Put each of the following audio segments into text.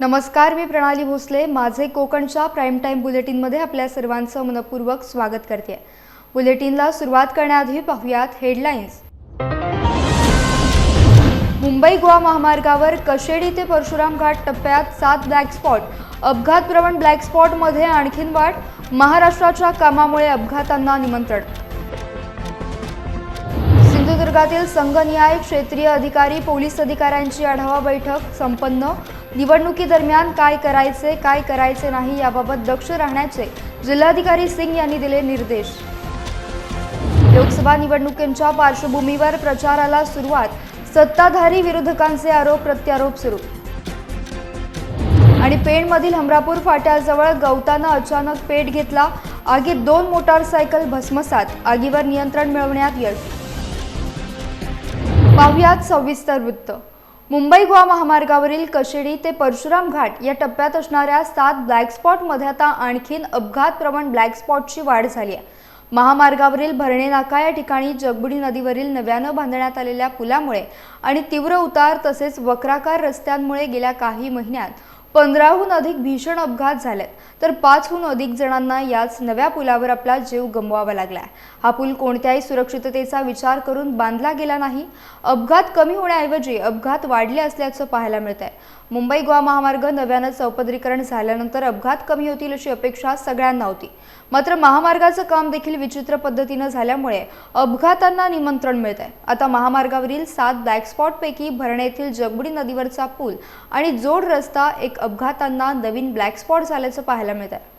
नमस्कार मी प्रणाली भोसले. माझे कोकणच्या प्राईम टाईम बुलेटिनमध्ये आपल्या सर्वांचं मनपूर्वक स्वागत करते. बुलेटिनला सुरुवात करण्याआधी पाहुयात हेडलाईन्स मुंबई गोवा महामार्गावर कशेडी ते परशुराम घाट टप्प्यात सात ब्लॅक स्पॉट अपघात प्रवण ब्लॅक स्पॉटमध्ये आणखीन वाढ. महाराष्ट्राच्या कामामुळे अपघातांना निमंत्रण. सिंधुदुर्गातील संघनिहाय क्षेत्रीय अधिकारी पोलीस अधिकाऱ्यांची आढावा बैठक संपन्न. निवडणुकीदरम्यान काय करायचे काय करायचे नाही याबाबत दक्ष राहण्याचे जिल्हाधिकारी सिंग यांनी दिले निर्देश. लोकसभा निवडणुकींच्या पार्श्वभूमीवर प्रचाराला सुरुवात. सत्ताधारी विरोधकांचे आरोप प्रत्यारोप सुरू. आणि पेणमधील हमरापूर फाट्याजवळ गवतानं अचानक पेट घेतला. आगीत दोन मोटारसायकल भस्मसात. आगीवर नियंत्रण मिळवण्यात यश. पाहुयात सविस्तर वृत्त. मुंबई गोवा महामार्गावरील कशेडी ते परशुराम घाट या टप्प्यात असणाऱ्या सात ब्लॅक स्पॉटमध्ये आता आणखीन अपघातप्रमाण ब्लॅक स्पॉटची वाढ झाली आहे. महामार्गावरील भरणे नाका या ठिकाणी जगबुडी नदीवरील नव्यानं बांधण्यात आलेल्या पुलामुळे आणि तीव्र उतार तसेच वक्राकार रस्त्यांमुळे गेल्या काही महिन्यात पंधराहून अधिक भीषण अपघात झालेत. तर पाचहून अधिक जणांना याच नव्या पुलावर आपला जीव गमवावा लागलाय. हा पूल कोणत्याही सुरक्षिततेचा विचार करून बांधला गेला नाही. अपघात कमी होण्याऐवजी अपघात वाढले असल्याचं पाहायला मिळत आहे मुंबई गोवा महामार्ग नव्यानं चौपदरीकरण झाल्यानंतर अपघात कमी होतील अशी अपेक्षा सगळ्यांना होती. मात्र महामार्गाचं काम देखील विचित्र पद्धतीनं झाल्यामुळे अपघातांना निमंत्रण मिळत आहे आता महामार्गावरील सात ब्लॅक स्पॉटपैकी भरणे येथील जगबुडी नदीवरचा पूल आणि जोड रस्ता एक अपघातांना नवीन ब्लॅक स्पॉट झाल्याचं पाहायला मिळत आहे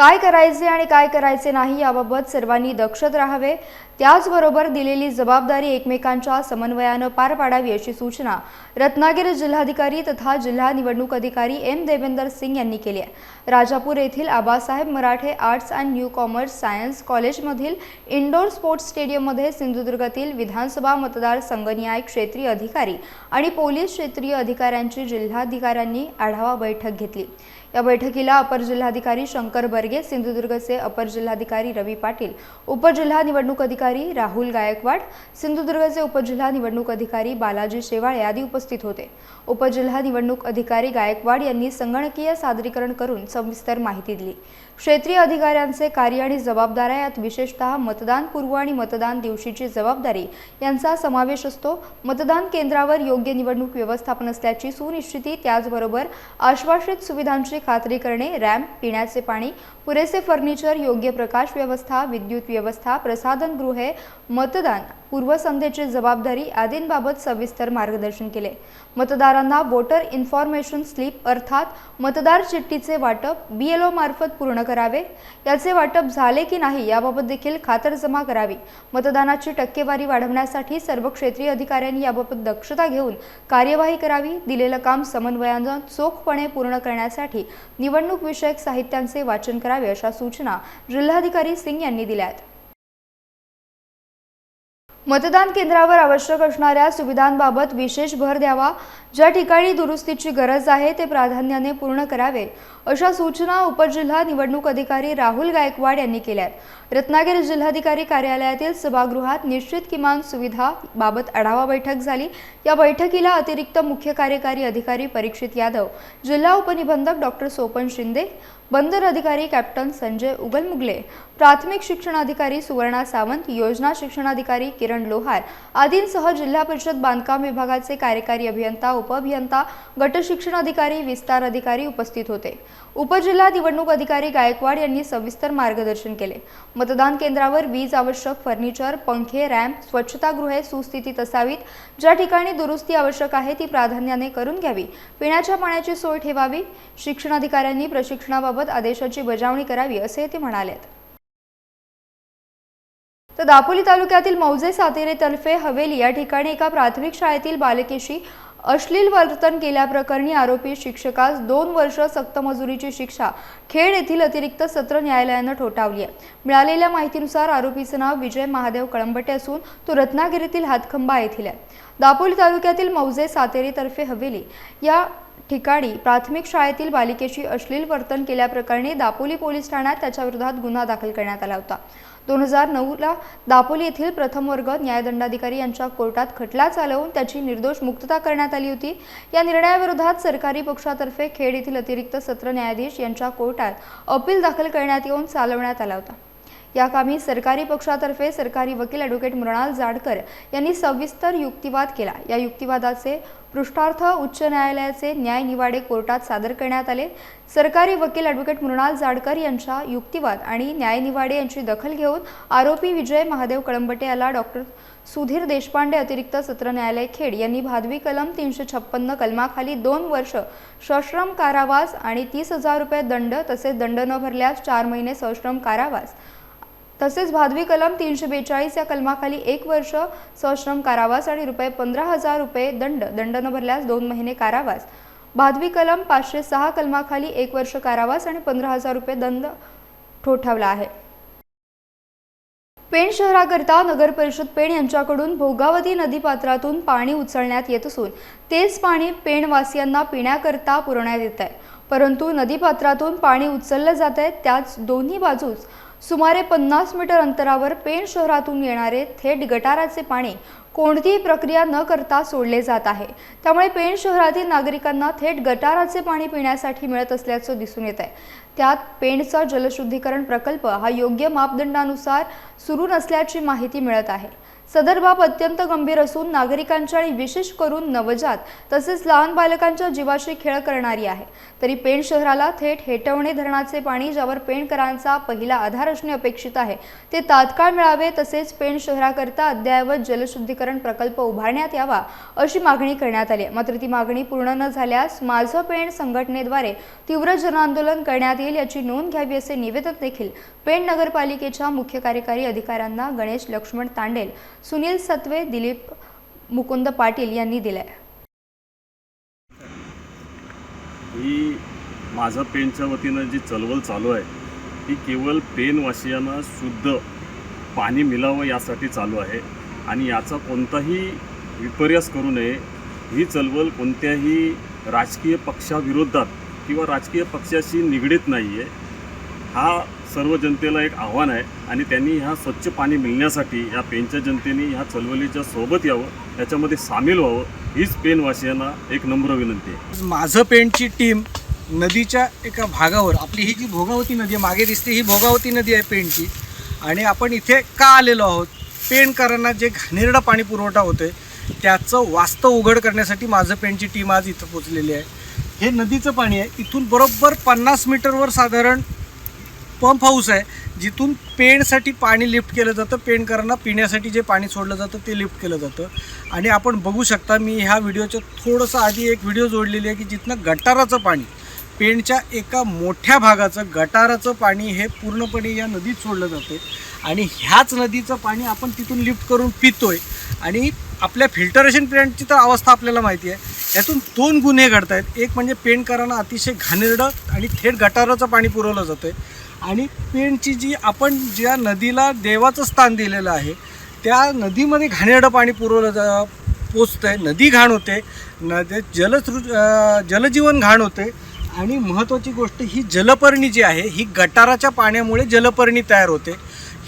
काय करायचे आणि काय करायचे नाही याबाबत सर्वांनी दक्षत राहावे. त्याचबरोबर दिलेली जबाबदारी एकमेकांच्या समन्वयानं पार पाडावी अशी सूचना रत्नागिरी जिल्हाधिकारी तथा जिल्हा निवडणूक अधिकारी एम देवेंदर सिंग यांनी केली आहे. राजापूर येथील Abasaheb Marathe arts and new commerce science कॉलेजमधील इंडोर स्पोर्ट्स स्टेडियममध्ये सिंधुदुर्गातील विधानसभा मतदारसंघनिहाय क्षेत्रीय अधिकारी आणि पोलीस क्षेत्रीय अधिकाऱ्यांची जिल्हाधिकाऱ्यांनी आढावा बैठक घेतली. या बैठकीला अपर जिल्हाधिकारी शंकर बर्गे सिंधुदुर्गचे अपर जिल्हाधिकारी रवी पाटील उपजिल्हा निवडणूक अधिकारी राहुल गायकवाड सिंधुदुर्गचे उपजिल्हा निवडणूक अधिकारी बालाजी शेवाळे आदी उपस्थित होते. उपजिल्हा निवडणूक अधिकारी गायकवाड यांनी संगणकीय सादरीकरण करून सविस्तर माहिती दिली. क्षेत्रीय अधिकाऱ्यांचे कार्य आणि जबाबदाऱ्या यात विशेषतः मतदान पूर्व आणि मतदान दिवशीची जबाबदारी यांचा समावेश असतो. मतदान केंद्रावर योग्य निवडणूक व्यवस्थापन असल्याची सुनिश्चिती त्याचबरोबर आश्वासित सुविधांची खात्री करणे रॅम्प पिण्याचे पाणी पुरेसे फर्निचर योग्य प्रकाश व्यवस्था विद्युत व्यवस्था प्रसाधनगृहे मतदान पूर्वसंध्येची जबाबदारी आदींबाबत सविस्तर मार्गदर्शन केले. मतदारांना वोटर इन्फॉर्मेशन स्लिप अर्थात मतदार चिठ्ठीचे वाटप बी एल ओ मार्फत पूर्ण करावे? याचे वाटप झाले की नाही याबाबत देखील खातरजमा करावी. मतदानाची टक्केवारी वाढवण्यासाठी सर्व क्षेत्रीय अधिकाऱ्यांनी याबाबत दक्षता घेऊन कार्यवाही करावी. दिलेलं काम समन्वयानं चोखपणे पूर्ण करण्यासाठी निवडणूक विषयक साहित्यांचे वाचन करावे अशा सूचना जिल्हाधिकारी सिंग यांनी दिल्या आहेत मतदान केंद्रावर आवश्यक असणाऱ्या सुविधांबाबत विशेष भर द्यावा. ज्या ठिकाणी दुरुस्तीची गरज आहे ते प्राधान्याने पूर्ण करावे अशा सूचना उपजिल्हा निवडणूक अधिकारी राहुल गायकवाड यांनी केल्या रत्नागिरी जिल्हाधिकारी कार्यालयातील सभागृहात निश्चित किमान सुविधा बाबत आढावा बैठक झाली. या बैठकीला अतिरिक्त मुख्य कार्यकारी अधिकारी परीक्षित यादव जिल्हा उपनिबंधक डॉक्टर सोपन शिंदे बंदर अधिकारी कॅप्टन संजय उगलमुगले प्राथमिक शिक्षणाधिकारी सुवर्णा सावंत योजना शिक्षणाधिकारी किरण लोहार आदींसह जिल्हा परिषद बांधकाम विभागाचे कार्यकारी अभियंता उपअभियंता गट शिक्षणाधिकारी विस्तार अधिकारी उपस्थित होते. उपजिल्हा निवडणूक अधिकारी गायकवाड यांनी सविस्तर मार्गदर्शन केले. मतदान केंद्रावर वीज आवश्यक फर्निचर पंखे रॅम्प स्वच्छतागृहे सुस्थितीत असावीत. ज्या ठिकाणी दुरुस्ती आवश्यक आहे ती प्राधान्याने करून घ्यावी. पिण्याच्या पाण्याची सोय ठेवावी. शिक्षणाधिकाऱ्यांनी प्रशिक्षणाबाबत आदेशाची बजावणी करावी असे ते म्हणाले तर दापोली तालुक्यातील मौजे सातेरे तर्फे हवेली या ठिकाणी एका प्राथमिक शाळेतील बालिकेशी अश्लील वर्तन केल्याप्रकरणी आरोपी शिक्षकास दोन वर्ष सक्तमजुरीची शिक्षा. खेड येथील अतिरिक्त सत्र न्यायालयानं ठोठावली आहे. मिळालेल्या माहितीनुसार आरोपीचं नाव विजय महादेव कळंबटे असून तो रत्नागिरीतील हातखंबा येथील आहे. दापोली तालुक्यातील मौजे सातेरी तर्फे हवेली या ठिकाणी प्राथमिक शाळेतील बालिकेशी अश्लील वर्तन केल्याप्रकरणी दापोली पोलीस ठाण्यात त्याच्या विरोधात गुन्हा दाखल करण्यात आला होता. दोन हजार नऊला दापोली येथील प्रथम वर्ग न्यायदंडाधिकारी यांच्या कोर्टात खटला चालवून त्याची निर्दोष मुक्तता करण्यात आली होती. या निर्णयाविरोधात सरकारी पक्षातर्फे खेड येथील अतिरिक्त सत्र न्यायाधीश यांच्या कोर्टात अपील दाखल करण्यात येऊन चालवण्यात आला होता. या कामी सरकारी पक्षातर्फे सरकारी वकील ॲडव्होकेट मृणाल जाडकर यांनी सविस्तर युक्तिवाद केला. या युक्तिवादाचे पृष्ठार्थ उच्च न्यायालयाचे न्याय निवाडे कोर्टात सादर करण्यात आले. सरकारी वकील ॲडव्होकेट मृणाल जाडकर यांच्या युक्तिवाद आणि न्याय निवाडे यांची दखल घेऊन आरोपी विजय महादेव कळंबटे याला डॉक्टर सुधीर देशपांडे अतिरिक्त सत्र न्यायालय खेड यांनी भादवी कलम तीनशे छप्पन्न कलमाखाली दोन वर्ष सश्रम कारावास आणि तीस हजार रुपये दंड तसेच दंड न भरल्यास चार महिने सश्रम कारावास तसेच भादवी कलम तीनशे बेचाळीस या कलमाखाली एक वर्ष सश्रम कारावास आणि रुपये पंधरा हजार रुपये दंड दंड न भरल्यास दोन महिने कारावास. भादवी कलम पाचशे सहा कलमाखाली एक वर्ष कारावास आणि पंधरा हजार रुपये दंड ठोठावला आहे. पेण शहराकरता नगर परिषद पेण यांच्याकडून भोगावती नदीपात्रातून पाणी उचलण्यात येत असून तेच पाणी पेणवासियांना पिण्याकरता पुरवण्यात येत आहे. परंतु नदीपात्रातून पाणी उचललं जात आहे त्याच दोन्ही बाजूस सुमारे पन्नास मीटर अंतरावर पेण शहरातून येणारे थेट गटाराचे पाणी कोणतीही प्रक्रिया न करता सोडले जात आहे. त्यामुळे पेण शहरातील नागरिकांना थेट गटाराचे पाणी पिण्यासाठी मिळत असल्याचं दिसून येत आहे. त्यात पेणचा जलशुद्धीकरण प्रकल्प हा योग्य मापदंडानुसार सुरू नसल्याची माहिती मिळत आहे. सदर बाब अत्यंत गंभीर असून नागरिकांच्या आणि विशेष करून नवजात तसेच लहान बालकांच्या जीवाशी खेळ करणारी आहे तरी पेण शहराला थेट हेटवणे धरणाचे पाणी ज्यावर पेणकरांचा पहिला आधार असणे अपेक्षित आहे ते तात्काळ मिळावे तसेच पेण शहराकरता अद्ययावत जलशुद्धीकरण प्रकल्प उभारण्यात यावा अशी मागणी करण्यात आली आहे. मात्र ती मागणी पूर्ण न झाल्यास माझं पेण संघटनेद्वारे तीव्र जनआंदोलन करण्यात येईल याची नोंद घ्यावी असे निवेदन देखील पेण नगरपालिकेच्या मुख्य कार्यकारी अधिकाऱ्यांना गणेश लक्ष्मण तांडेल सुनील सत्वे दिलीप मुकुंद पाटील यांनी दिलाय. ही माझं पेनच्या वतीनं जी चळवळ चालू आहे ती केवळ पेनवासियांना शुद्ध पाणी मिळावं यासाठी चालू आहे आणि याचा कोणताही विपर्यास करू नये. ही चळवळ कोणत्याही राजकीय पक्षाविरोधात किंवा राजकीय पक्षाशी निगडीत नाही आहे हा सर्व जनतेला एक आव्हान आहे आणि त्यांनी ह्या स्वच्छ पाणी मिळण्यासाठी या पेनच्या जनतेने ह्या चळवळीच्या सोबत यावं याच्यामध्ये सामील व्हावं हीच पेनवासियांना एक नम्र विनंती आहे. माझं पेनची टीम नदीच्या एका भागावर आपली ही जी भोगावती नदी आहे मागे दिसते ही भोगावती नदी आहे पेनची. आणि आपण इथे का आलेलो आहोत? पेनकरांना जे घाणेरडा पाणी पुरवठा होतोय त्याचं वास्तव उघड करण्यासाठी माझं पेनची टीम आज इथं पोचलेली आहे. हे नदीचं पाणी आहे इथून बरोबर पन्नास मीटरवर साधारण पंप हाऊस आहे जिथून पेणसाठी पाणी लिफ्ट केलं जातं पेणकरांना पिण्यासाठी जे पाणी सोडलं जातं ते लिफ्ट केलं जातं. आणि आपण बघू शकता मी ह्या व्हिडिओच्या थोडंसं आधी एक व्हिडिओ जोडलेली आहे की जिथनं गटाराचं पाणी पेणच्या एका मोठ्या भागाचं गटाराचं पाणी हे पूर्णपणे या नदीत सोडलं जातं आणि ह्याच नदीचं पाणी आपण तिथून लिफ्ट करून पितोय. आणि आपल्या फिल्टरेशन प्लॅन्टची तर अवस्था आपल्याला माहिती आहे. यातून दोन गुन्हे घडत आहेत एक म्हणजे पेणकरांना अतिशय घाणेरडं आणि थेट गटाराचं पाणी पुरवलं जातं आहे आणि पेणची जी आपण ज्या नदीला देवाचं स्थान दिलेलं आहे त्या नदीमध्ये घाणेरडं पाणी पुरवलं जा पोचतं आहे नदी घाण होते नदी जलसृ जलजीवन घाण होते आणि महत्त्वाची गोष्ट ही जलपर्णी जी आहे ही गटाराच्या पाण्यामुळे जलपर्णी तयार होते.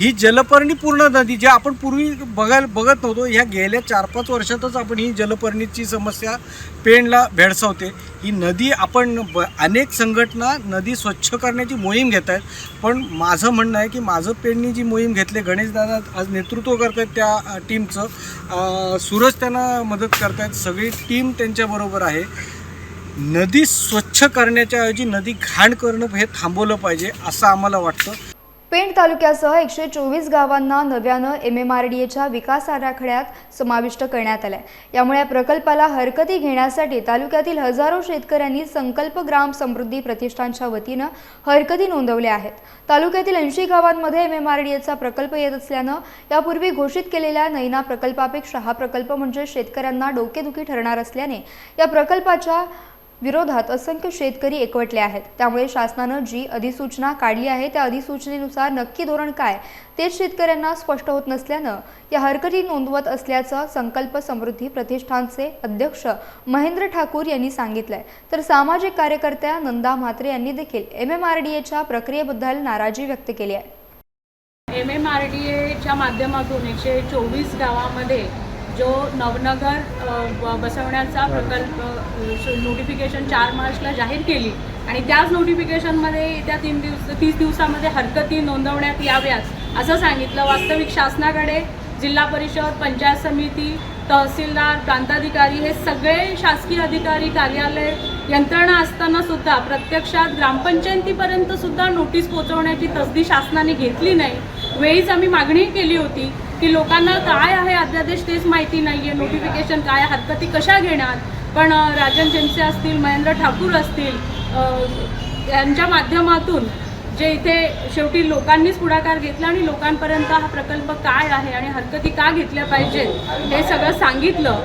ही जलपर्णी पूर्ण नदी जी आपण पूर्वी बघायला बघत नव्हतो ह्या गेल्या चार पाच वर्षातच आपण ही जलपर्णीची समस्या पेणला भेडसावते. ही नदी आपण ब अनेक संघटना नदी स्वच्छ करण्याची मोहीम घेत आहेत. पण माझं म्हणणं आहे की माझं पेणनी जी मोहीम घेतली गणेशदादा आज नेतृत्व करत आहेत त्या टीमचं. सूरज त्यांना मदत करत आहेत सगळी टीम त्यांच्याबरोबर आहे. नदी स्वच्छ करण्याच्या ऐवजी नदी घाण करणं हे थांबवलं पाहिजे असं आम्हाला वाटतं. पेण तालुक्यासह एकशे चोवीस गावांना नव्यानं एम एम आर डी एच्या विकास आराखड्यात समाविष्ट करण्यात आलंय. यामुळे या प्रकल्पाला हरकती घेण्यासाठी तालुक्यातील हजारो शेतकऱ्यांनी संकल्प ग्राम समृद्धी प्रतिष्ठानच्या वतीनं हरकती नोंदवल्या आहेत. तालुक्यातील ऐंशी गावांमध्ये एम एम आर डी एचा प्रकल्प येत असल्यानं यापूर्वी घोषित केलेल्या नैना प्रकल्पापेक्षा हा प्रकल्प म्हणजे शेतकऱ्यांना डोकेदुखी ठरणार असल्याने या प्रकल्पाच्या विरोधात असंख्य शेतकरी एकवटले आहेत. त्यामुळे शासनानं जी अधिसूचना काढली आहे त्या अधिसूचनेनुसार नक्की धोरण काय तेच शेतकऱ्यांना स्पष्ट होत नसल्यानं या हरकती नोंदवत असल्याचं संकल्प समृद्धी प्रतिष्ठानचे अध्यक्ष महेंद्र ठाकूर यांनी सांगितलंय. तर सामाजिक कार्यकर्त्या नंदा म्हात्रे यांनी देखील एम एम आर डी एच्या प्रक्रियेबद्दल नाराजी व्यक्त केली आहे. एम एम आर डी एच्या माध्यमातून एकशे चोवीस गावामध्ये जो नवनगर बसवण्याचा प्रकल्प नोटिफिकेशन चार मार्चला जाहीर केली. आणि त्याच नोटिफिकेशनमध्ये येत्या तीन दिवस तीस दिवसामध्ये हरकती नोंदवण्यात याव्यात असं सांगितलं वास्तविक शासनाकडे जिल्हा परिषद पंचायत समिती तहसीलदार प्रांताधिकारी हे सगळे शासकीय अधिकारी कार्यालय यंत्रणा असताना सुद्धा प्रत्यक्षात ग्रामपंचायतीपर्यंत सुद्धा नोटीस पोहोचवण्याची तसदी शासनाने घेतली नाही. वेळीच आम्ही मागणी केली होती की लोकांना काय आहे अध्यादेश तेच माहिती नाही आहे नोटिफिकेशन काय हरकती कशा घेणार? पण राजन जेमसे असतील महेंद्र ठाकूर असतील यांच्या माध्यमातून जे इथे शेवटी लोकांनीच पुढाकार घेतला आणि लोकांपर्यंत हा प्रकल्प काय आहे आणि हरकती का घेतल्या पाहिजेत हे सगळं सांगितलं.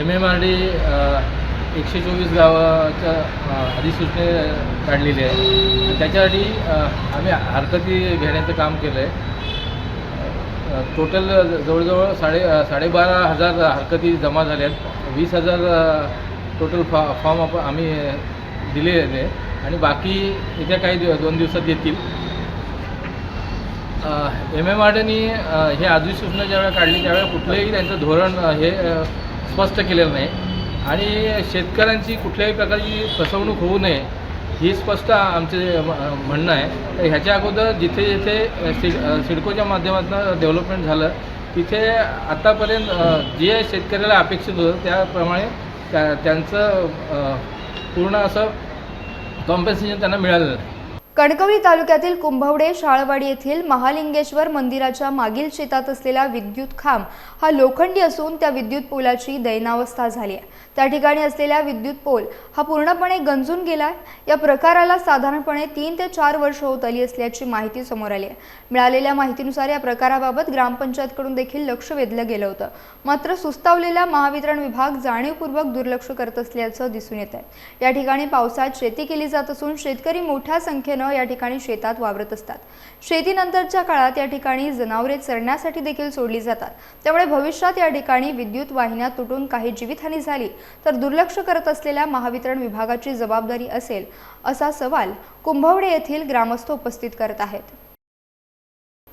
एम एम आर डी एकशे चोवीस गावाच्या अधिसूचने काढलेली आहे. त्याच्यासाठी आम्ही हरकती घेण्याचं काम केलं आहे टोटल जवळजवळ साडे साडेबारा हजार हरकती जमा झाल्या आहेत. वीस हजार टोटल फॉ फॉर्म आपण आम्ही दिलेले आहे. आणि बाकी येत्या काही दिव दोन दिवसात येतील. एम एम आर हे अधिसूचना ज्यावेळेला काढली त्यावेळेला कुठलंही त्यांचं धोरण हे स्पष्ट केलेलं नाही. आणि शेतकऱ्यांची कुठल्याही प्रकारची फसवणूक होऊ नये ही स्पष्ट आमचे म्हणणं आहे. तर ह्याच्या अगोदर जिथे जिथे अ, सि सिडकोच्या माध्यमातून डेव्हलपमेंट झालं तिथे आत्तापर्यंत जे शेतकऱ्याला अपेक्षित होतं त्याप्रमाणे त्या त्यांचं पूर्ण असं कॉम्पेन्सेशन त्यांना मिळालं नाही. कणकवली तालुक्यातील कुंभवडे शाळवाडी येथील महालिंगेश्वर मंदिराच्या मागील शेतात असलेला विद्युत खांब हा लोखंडी असून त्या विद्युत पोलाची दैनावस्था झाली आहे. त्या ठिकाणी असलेला विद्युत पोल हा पूर्णपणे गंजून गेला या प्रकाराला साधारणपणे तीन ते चार वर्ष होत आली असल्याची माहिती समोर आली आहे. मिळालेल्या माहितीनुसार या प्रकाराबाबत ग्रामपंचायतकडून देखील लक्ष वेधलं गेलं होतं. मात्र सुस्तावलेला महावितरण विभाग जाणीवपूर्वक दुर्लक्ष करत असल्याचं दिसून येत आहे या ठिकाणी पावसात शेती केली जात असून शेतकरी मोठ्या संख्येने या ठिकाणी शेतात वावरत असतात. शेतीनंतरच्या काळात या ठिकाणी जनावरे चरण्यासाठी देखील सोडली जातात. त्यामुळे भविष्यात या ठिकाणी विद्युत वाहिन्या तुटून काही जीवितहानी झाली तर दुर्लक्ष करत असलेल्या महावितरण विभागाची जबाबदारी असेल असा सवाल कुंभवडे येथील ग्रामस्थ उपस्थित करत आहेत.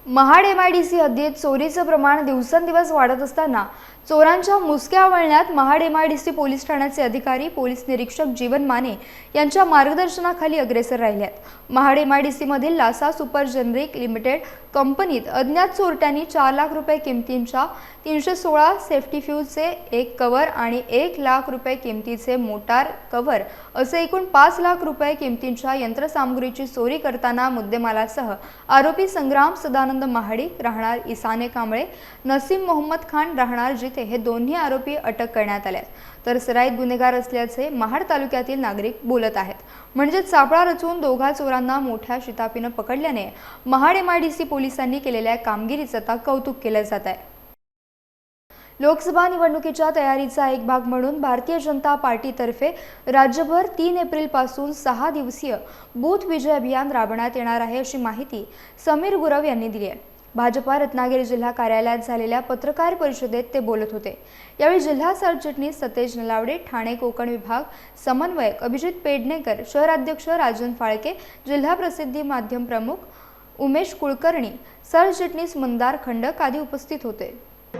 Mahad M I D C हद्दीत चोरीचं प्रमाण दिवसेंदिवस वाढत असताना चोरांच्या मुसक्या वळण्यात Mahad M I D C police ठाण्याचे अधिकारी पोलीस निरीक्षक जीवन माने यांच्या मार्गदर्शनाखाली अग्रेसर राहिले आहेत महाड एम आय डी सीमधील लासा सुपर जनरिक लिमिटेड कंपनीत अज्ञात चोरट्यांनी चार लाख रुपये किमतींच्या तीनशे सोळा सेफ्टी फ्यूजचे एक कवर आणि एक लाख रुपये किमतीचे मोटार कवर असे एकूण पाच लाख रुपये किमतींच्या यंत्रसामुग्रीची चोरी करताना मुद्देमालासह आरोपी संग्राम सदानंद महाडिक राहणार इसाने कांबळे नसीम मोहम्मद खान राहणार जिथे हे दोन्ही आरोपी अटक करण्यात आले तर सराईत गुन्हेगार असल्याचे महाड तालुक्यातील नागरिक बोलत आहेत. म्हणजेच सापळा रचून दोघा चोरांना मोठ्या शितापीनं पकडल्याने Mahad M I D C पोलिसांनी केलेल्या कामगिरीचं आता कौतुक केलं जात आहे. लोकसभा निवडणुकीच्या तयारीचा एक भाग म्हणून भारतीय जनता पार्टीतर्फे राज्यभर तीन एप्रिलपासून सहा दिवसीय बूथ विजय अभियान राबवण्यात येणार आहे अशी माहिती समीर गुरव यांनी दिली आहे. भाजपा रत्नागिरी जिल्हा कार्यालयात झालेल्या पत्रकार परिषदेत ते बोलत होते. यावेळी जिल्हा सरचिटणीस सतेज नलावडे ठाणे कोकण विभाग समन्वयक अभिजित पेडणेकर शहराध्यक्ष राजन फाळके जिल्हा प्रसिद्धी माध्यम प्रमुख उमेश कुलकर्णी सरचिटणीस मंदार खंडक आदी उपस्थित होते.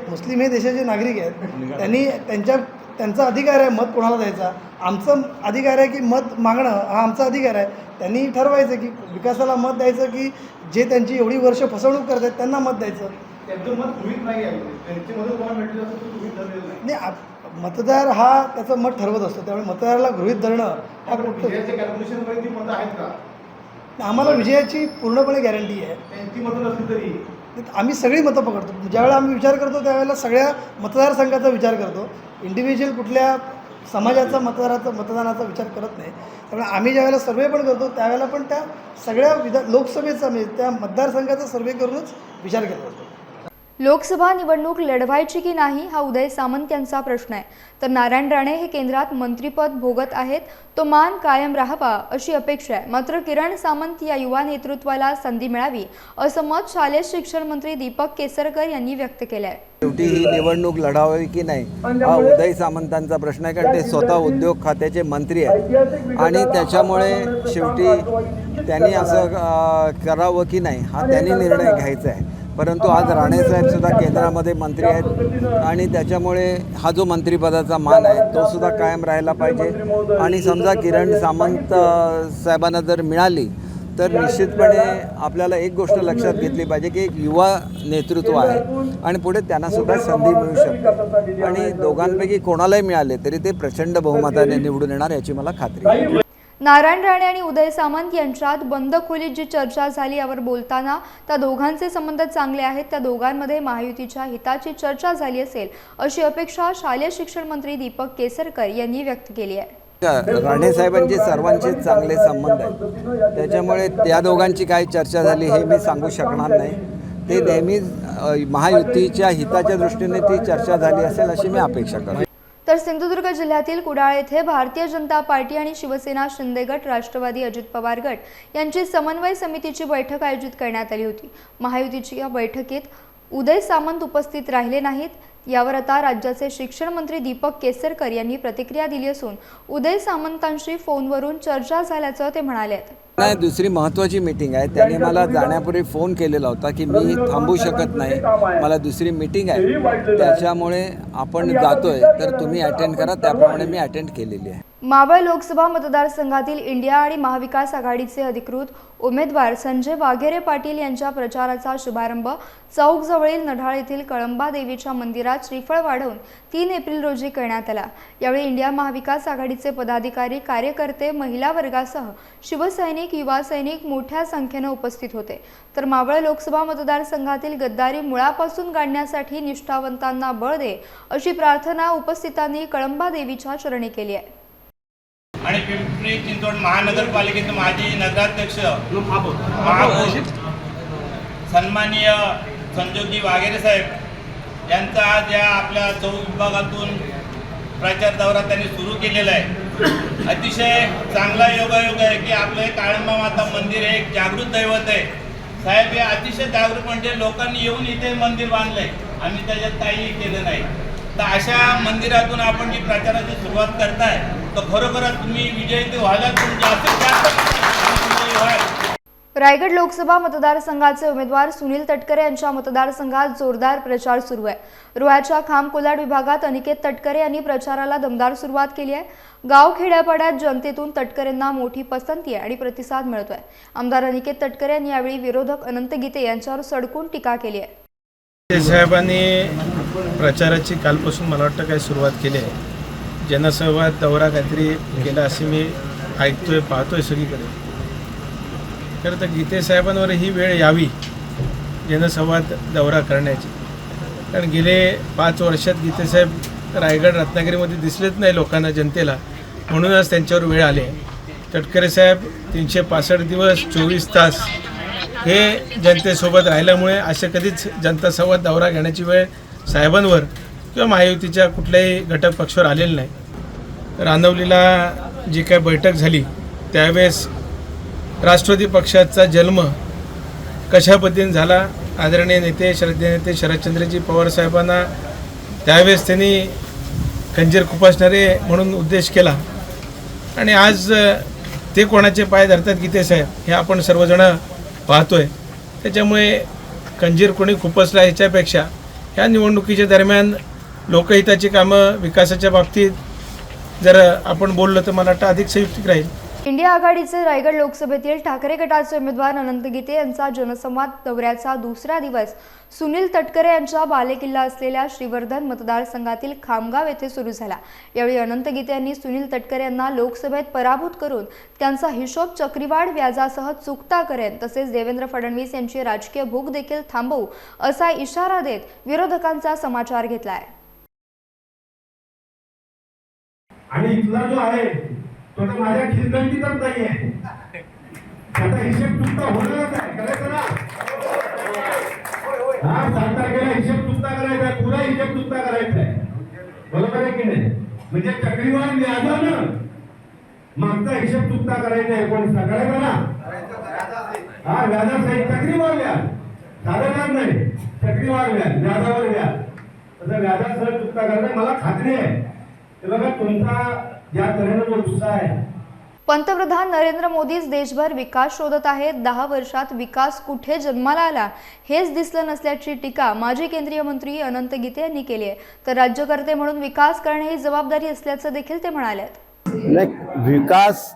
मुस्लिम हे देशाचे नागरिक आहेत. त्यांनी त्यांच्या त्यांचा अधिकार आहे मत कोणाला द्यायचा? आमचं अधिकार आहे की मत मागणं हा आमचा अधिकार आहे. त्यांनी ठरवायचं की विकासाला मत द्यायचं की जे त्यांची एवढी वर्ष फसवणूक करतात त्यांना मत द्यायचं. नाही मतदार हा त्याचं मत ठरवत असतो. त्यामुळे मतदाराला गृहित धरणं हा कुठं आम्हाला विजयाची पूर्णपणे गॅरंटी आहे. त्यांची मतं नसली तरी. आम्ही सगळी मतं पकडतो. ज्यावेळेला आम्ही विचार करतो त्यावेळेला सगळ्या मतदारसंघाचा विचार करतो. इंडिव्हिज्युअल कुठल्या समाजाचा मतदाराचा मतदानाचा विचार करत नाही. त्यामुळे आम्ही ज्यावेळेला सर्वे पण करतो त्यावेळेला पण त्या सगळ्या विधा लोकसभेचा म्हणजे त्या मतदारसंघाचा सर्वे करूनच विचार केला जातो. लोकसभा निवडणूक लढवायची की नाही हा उदय सामंत यांचा प्रश्न आहे. तर नारायण राणे हे केंद्रात मंत्रीपद भोगत आहेत. तो मान कायम राहावा अशी अपेक्षा आहे. मात्र किरण सामंत या युवा नेतृत्वाला संधी मिळावी असं मत शालेय शिक्षण मंत्री दीपक केसरकर यांनी व्यक्त केलं आहे शेवटी ही निवडणूक लढावी की नाही हा उदय सामंतांचा प्रश्न आहे कारण ते स्वतः उद्योग खात्याचे मंत्री आहेत. आणि त्याच्यामुळे शेवटी त्यांनी असं करावं की नाही हा त्यांनी निर्णय घ्यायचा आहे. परंतु आज राणेसाहेब सुद्धा केंद्रामध्ये मंत्री आहेत आणि त्याच्यामुळे हा जो मंत्रिपदाचा मान आहे तो सुद्धा कायम राहायला पाहिजे. आणि समजा किरण सामंत साहेबांना जर मिळाली तर निश्चितपणे आपल्याला एक गोष्ट लक्षात घेतली पाहिजे की एक युवा नेतृत्व आहे आणि पुढे त्यांना सुद्धा संधी मिळू शकते. आणि दोघांपैकी कोणालाही मिळाले तरी ते प्रचंड बहुमताने निवडून येणार याची मला खात्री आहे. नारायण राणे आणि उदय सामंत यांच्यात बंद खोलीत जी चर्चा झाली यावर बोलताना त्या दोघांचे संबंध चांगले आहेत त्या दोघांमध्ये महायुतीच्या हिताची चर्चा झाली असेल अशी अपेक्षा शालेय शिक्षण मंत्री दीपक केसरकर यांनी व्यक्त केली आहे. राणे साहेबांचे सर्वांचे चांगले संबंध आहेत. त्याच्यामुळे त्या दोघांची काय चर्चा झाली हे मी सांगू शकणार नाही. ते नेहमीच महायुतीच्या हिताच्या दृष्टीने ती चर्चा झाली असेल अशी मी अपेक्षा करतो. तर सिंधुदुर्ग जिल्ह्यातील कुडाळ येथे भारतीय जनता पार्टी आणि शिवसेना शिंदे गट राष्ट्रवादी अजित पवार गट यांची समन्वय समितीची बैठक आयोजित करण्यात आली होती. महायुतीची या बैठकीत उदय सामंत उपस्थित राहिले नाहीत. यावर आता राज्याचे शिक्षण मंत्री दीपक केसरकर यांनी प्रतिक्रिया दिली असून उदय सामंतांशी फोनवरून चर्चा झाल्याचं ते म्हणाले. नाही दुसरी महत्त्वाची मीटिंग आहे. त्यांनी मला जाण्यापूर्वी फोन केलेला होता की मी थांबू शकत नाही. मला दुसरी मीटिंग आहे. त्याच्यामुळे आपण जातोय. तर तुम्ही अटेंड करा. त्याप्रमाणे मी अटेंड केलेली आहे. मावळ लोकसभा मतदारसंघातील इंडिया आणि महाविकास आघाडीचे अधिकृत उमेदवार संजय वाघेरे पाटील यांच्या प्रचाराचा शुभारंभ चौकजवळील नढाळ येथील कळंबा देवीच्या मंदिरात श्रीफळ वाढवून तीन एप्रिल रोजी करण्यात आला. यावेळी इंडिया महाविकास आघाडीचे पदाधिकारी कार्यकर्ते महिला वर्गासह शिवसैनिक युवा सैनिक मोठ्या संख्येनं उपस्थित होते. तर मावळ लोकसभा मतदारसंघातील गद्दारी मुळापासून काढण्यासाठी निष्ठावंतांना बळ दे अशी प्रार्थना उपस्थितांनी कळंबा देवीच्या चरणी केली आहे. आणि पिंपरी चिंचवड महानगरपालिकेचे माजी नगराध्यक्ष महापौर सन्माननीय संजोगजी वाघेरे साहेब यांचा आज या आपल्या चौ विभागातून प्रचार दौरा त्यांनी सुरू केलेला आहे. अतिशय चांगला योगायोग आहे की आपलं हे काळंबा माता मंदिर हे एक जागृत दैवत आहे. साहेब हे अतिशय जागृत म्हणजे लोकांनी येऊन इथे मंदिर बांधलंय. आम्ही त्याच्यात काहीही केलं नाही. तर अशा मंदिरातून आपण जी प्रचाराची सुरुवात करताय तर खरोखरच तुम्ही विजयी ते व्हायला रायगड लोकसभा मतदारसंघाचे उमेदवार सुनील तटकरे यांच्या मतदारसंघात जोरदार प्रचार सुरू आहे. रोह्याच्या खाम कोलाड विभागात अनिकेत तटकरे यांनी प्रचाराला दमदार सुरुवात केली आहे. गाव खेड्यापाड्यात जनतेतून तटकरेंना मोठी पसंती आहे आणि प्रतिसाद मिळतोय. आमदार अनिकेत तटकरे यांनी यावेळी विरोधक अनंत गीते यांच्यावर सडकून टीका केली आहे. साहेबांनी प्रचाराची कालपासून मला वाटतं काही सुरुवात केली आहे. जनसंवाद दौरा काहीतरी केला असे मी ऐकतोय पाहतोय सगळीकडे. खरं तर गीते साहेबांवर ही वेळ यावी जनसंवाद दौरा करण्याची. कारण गेले पाच वर्षात गीतेसाहेब रायगड रत्नागिरीमध्ये दिसलेच नाही लोकांना जनतेला. म्हणूनच त्यांच्यावर वेळ आली आहे. तटकरे साहेब तीनशे पासष्ट दिवस चोवीस तास हे जनतेसोबत राहिल्यामुळे असे कधीच जनता संवाद दौरा घेण्याची वेळ साहेबांवर किंवा महायुतीच्या कुठल्याही घटक पक्षावर आलेलं नाही. रानवलीला जी काय बैठक झाली त्यावेळेस राष्ट्रवादी पक्षाचा जन्म कशा पद्धतीने झाला? आदरणीय नेते श्रद्धे नेते शरदचंद्रजी पवार साहेबांना त्यावेळेस त्यांनी खंजीर खुपासणारे म्हणून उद्देश केला. आणि आज ते कोणाचे पाय धरतात गीते साहेब हे आपण सर्वजण पाहतोय. त्याच्यामुळे खंजीर कोणी खुपसला ह्याच्यापेक्षा ह्या निवडणुकीच्या दरम्यान लोकहिताची कामं विकासाच्या बाबतीत जर आपण बोललं तर मला वाटतं अधिक संयुक्तिक राहील. इंडिया आघाडीचे रायगड लोकसभेतील ठाकरे गटाचे उमेदवार अनंत गीते यांचा जनसंवाद दौऱ्याचा दुसरा दिवस. सुनील तटकरे यांच्या बालेकिल्ला असलेल्या श्रीवर्धन मतदारसंघातील खामगाव येथे सुरू झाला. यावेळी अनंत गीते यांनी सुनील तटकरे यांना लोकसभेत पराभूत करून त्यांचा हिशोब चक्रीवाढ व्याजासह चुकता करेन तसेच देवेंद्र फडणवीस यांची राजकीय भूक देखील थांबवू असा इशारा देत विरोधकांचा समाचार घेतलाय. आणि इथला जो आहे तो तर माझ्या खिदमतीतच नाही आहे आता हिशेब तुमचा होणारच आहे. करायचं ना हा सात तारखेला हिशेब तुमचा करायचा आहे. पुरा हिशेब तुमचा करायचा आहे. बरोबर आहे की नाही? म्हणजे चक्रीवाढ व्याजानं मागचा हिशेब तुमचा करायचा आहे कोण करायचा ना हा व्याजासहित चक्रीवाढ व्याज साधारण नाही? चक्रीवाढ व्याज व्याजावर व्याज तसं व्याजासह तुमचा करायचा मला खात्री आहे. ते बघा तुमचा ज्या तऱ्हेनं जो उत्साह आहे. पंतप्रधान नरेंद्र मोदीच देशभर विकास शोधत आहेत. दहा वर्षात विकास कुठे जन्माला आला हेच दिसलं नसल्याची टीका माजी केंद्रीय मंत्री अनंत गीते यांनी केली आहे. तर राज्यकर्ते म्हणून विकास करणे ही जबाबदारी असल्याचं देखील ते म्हणाले नाही विकास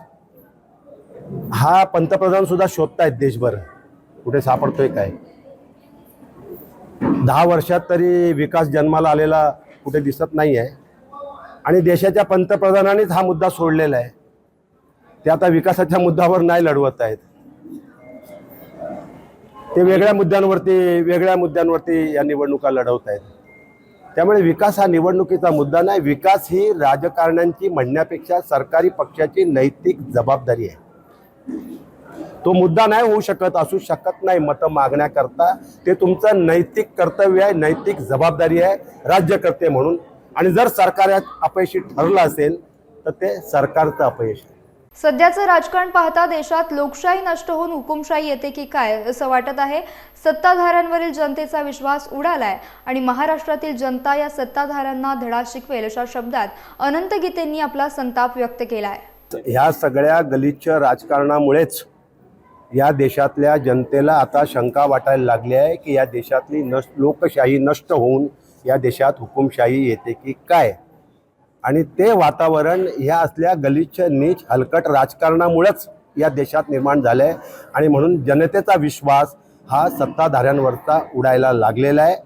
हा पंतप्रधान सुद्धा शोधतायत देशभर. कुठे सापडतोय काय? दहा वर्षात तरी विकास जन्माला आलेला कुठे दिसत नाही आहे आणि देशाच्या पंतप्रधानांनीच हा मुद्दा सोडलेला आहे. ते आता विकासाच्या मुद्द्यावर नाही लढवत आहेत. ते वेगळ्या मुद्द्यांवरती वेगळ्या मुद्द्यांवरती या निवडणुका लढवत आहेत. त्यामुळे विकास हा निवडणुकीचा मुद्दा नाही. विकास ही राजकारण्यांची म्हणण्यापेक्षा सरकारी पक्षाची नैतिक जबाबदारी आहे. तो मुद्दा नाही होऊ शकत असू शकत नाही मतं मागण्याकरता. ते तुमचं नैतिक कर्तव्य आहे नैतिक जबाबदारी आहे राज्यकर्ते म्हणून. आणि जर सरकार यात अपयशी ठरलं असेल तर ते सरकारचं अपयश सध्याचं राजकारण पाहता देशात लोकशाही नष्ट होऊन हुकुमशाही येते की काय असं वाटत आहे. सत्ताधाऱ्यांवरील जनतेचा विश्वास उडालाय आणि महाराष्ट्रातील जनता या सत्ताधाऱ्यांना धडा शिकवेल अशा शब्दात अनंत गीतेंनी आपला संताप व्यक्त केलाय. ह्या सगळ्या गलिच्छ राजकारणामुळेच या देशातल्या जनतेला आता शंका वाटायला लागली आहे की या देशातली नष्ट लोकशाही नष्ट होऊन या देशात हुकुमशाही येते की काय? आणि ते वातावरण ह्या असल्या गलिच्छ नीच हलकट राजकारणामुळेच या देशात निर्माण झालं आहे आणि म्हणून जनतेचा विश्वास हा सत्ताधाऱ्यांवरचा उडायला लागलेला आहे.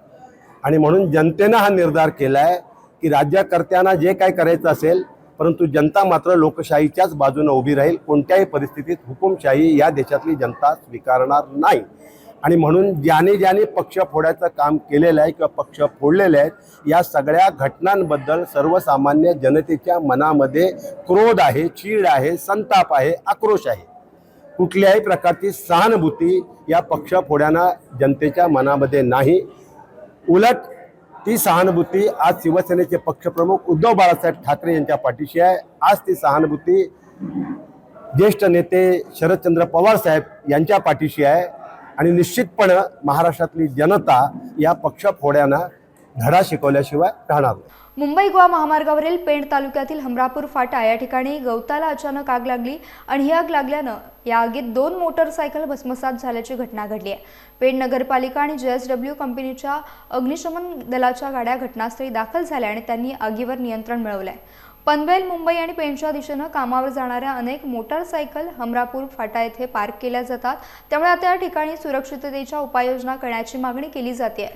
आणि म्हणून जनतेनं हा निर्धार केला आहे की राज्यकर्त्यांना जे काय करायचं असेल परंतु जनता मात्र लोकशाहीच्याच बाजूनं उभी राहील. कोणत्याही परिस्थितीत हुकुमशाही या देशातली जनता स्वीकारणार नाही. आणि म्हणून ज्याने ज्याने पक्ष फोडायचं काम केलेलं आहे किंवा पक्ष फोडलेले आहेत या सगळ्या घटनांबद्दल सर्वसामान्य जनतेच्या मनामध्ये क्रोध आहे चीड आहे संताप आहे आक्रोश आहे. कुठल्याही प्रकारची सहानुभूती या पक्ष फोड्यांना जनतेच्या मनामध्ये नाही. उलट ती सहानुभूती आज शिवसेनेचे पक्षप्रमुख उद्धव बाळासाहेब ठाकरे यांच्या पाठीशी आहे. आज ती सहानुभूती ज्येष्ठ नेते शरदचंद्र पवार साहेब यांच्या पाठीशी आहे. आणि निश्चितपणे महाराष्ट्रातली जनता या पक्ष फोड्यांना धडा शिकवल्याशिवाय राहणार नाही. मुंबई गोवा महामार्गावरील पेण तालुक्यातील हमरापूर फाटा या ठिकाणी गवताला अचानक आग लागली आणि ही आग लागल्यानं या आगीत दोन मोटरसायकल भस्मसात झाल्याची घटना घडली आहे. पेण नगरपालिका आणि जे एस डब्ल्यू कंपनीच्या अग्निशमन दलाच्या गाड्या घटनास्थळी दाखल झाल्या आणि त्यांनी आगीवर नियंत्रण मिळवलं आहे पनवेल मुंबई आणि पेणच्या दिशेनं कामावर जाणाऱ्या अनेक मोटारसायकल हमरापूर फाटा येथे पार्क केल्या जातात. त्यामुळे आता या ठिकाणी सुरक्षिततेच्या उपाययोजना करण्याची मागणी केली जाते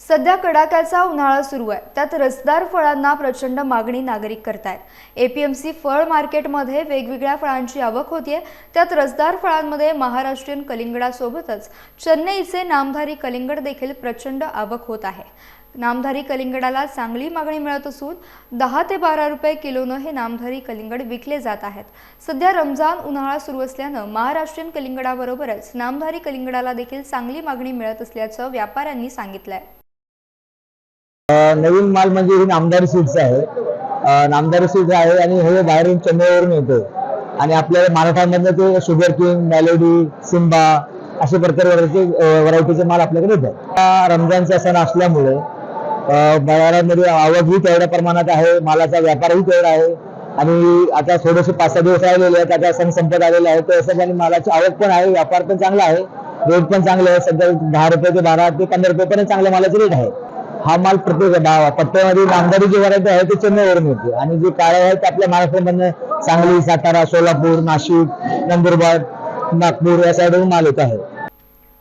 सध्या कडाक्याचा उन्हाळा सुरू आहे. त्यात रसदार फळांना प्रचंड मागणी नागरिक करतायत. एपीएमसी फळ मार्केटमध्ये वेगवेगळ्या फळांची आवक होतीये. त्यात रसदार फळांमध्ये महाराष्ट्रीयन कलिंगडासोबतच चेन्नईचे नामधारी कलिंगड देखील प्रचंड आवक होत आहे. नामधारी कलिंगडाला चांगली मागणी मिळत असून दहा ते बारा रुपये किलोनं हे नामधारी कलिंगड विकले जात आहेत. सध्या रमजान उन्हाळा सुरू असल्यानं महाराष्ट्रीयन कलिंगडाबरोबरच नामधारी कलिंगडाला देखील चांगली मागणी मिळत असल्याचं व्यापाऱ्यांनी सांगितलंय. नवीन माल म्हणजे ही नामदारी सीड्स आहे. नामधारी नामदारी सीड्स आहे आणि हे बाहेरून चेन्नईवरून येतो. आणि आपल्याला महाराष्ट्रामधनं ते शुगर किंग मेलोडी सिम्बा अशा प्रकारचे व्हरायटीचे माल आपल्याकडे येतात. रमजानचा सण असल्यामुळे बाजारामध्ये आवकही तेवढ्या प्रमाणात आहे मालाचा व्यापारही तेवढा आहे. आणि आता थोडेसे पाच सहा दिवस राहिलेले आहेत आता सण संपत आलेला आहे त्या हिशोबाने मालाची आवक पण आहे व्यापार पण चांगला आहे. रेट पण चांगले आहे सध्या दहा रुपये ते बारा ते पंधरा रुपये पर्यंत चांगल्या मालाचे रेट आहे. हा माल प्रत्येक पट्ट्यामध्ये नांदारी जी व्हरायटी आहे ती चेन्नईवरून येते. आणि जे काळे आहेत ते आपल्या महाराष्ट्रामधनं सांगली सातारा सोलापूर नाशिक नंदुरबार नागपूर या साईडवरून माल येत आहे.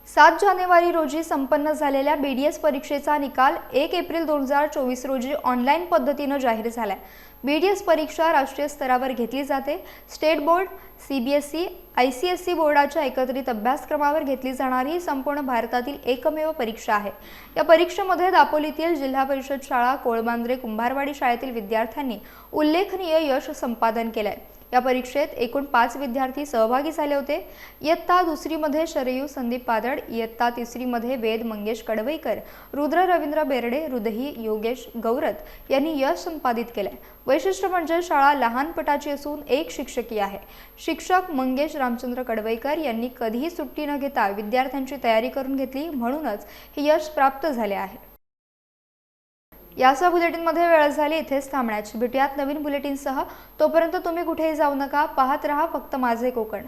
सात जानेवारी रोजी संपन्न झालेल्या बी डी एस परीक्षेचा निकाल एक एप्रिल दोन हजार चोवीस रोजी ऑनलाईन पद्धतीनं जाहीर झाला आहे बी डी एस परीक्षा राष्ट्रीय स्तरावर घेतली जाते. State board C B S E I C S E बोर्डाच्या एकत्रित अभ्यासक्रमावर घेतली जाणारी ही संपूर्ण भारतातील एकमेव परीक्षा आहे. या परीक्षेमध्ये दापोलीतील जिल्हा परिषद शाळा कोळबांद्रे कुंभारवाडी शाळेतील विद्यार्थ्यांनी उल्लेखनीय यश संपादन केलंय. या परीक्षेत एकूण पाच विद्यार्थी सहभागी झाले होते. इयत्ता दुसरीमध्ये शरयू संदीप पादड इयत्ता तिसरीमध्ये वेद मंगेश कडवईकर रुद्र रवींद्र बेर्डे हृदयी योगेश गौरत यांनी यश संपादित केलंय. वैशिष्ट्य म्हणजे शाळा लहान पटाची असून एक शिक्षकी आहे. शिक्षक मंगेश रामचंद्र कडवईकर यांनी कधीही सुट्टी न घेता विद्यार्थ्यांची तयारी करून घेतली म्हणूनच हे यश प्राप्त झाले आहे. यासह बुलेटिनमध्ये वेळ झाली इथेच थांबण्याची. भेटूयात नवीन बुलेटिनसह. तोपर्यंत तुम्ही कुठेही जाऊ नका पाहत रहा फक्त माझे कोकण.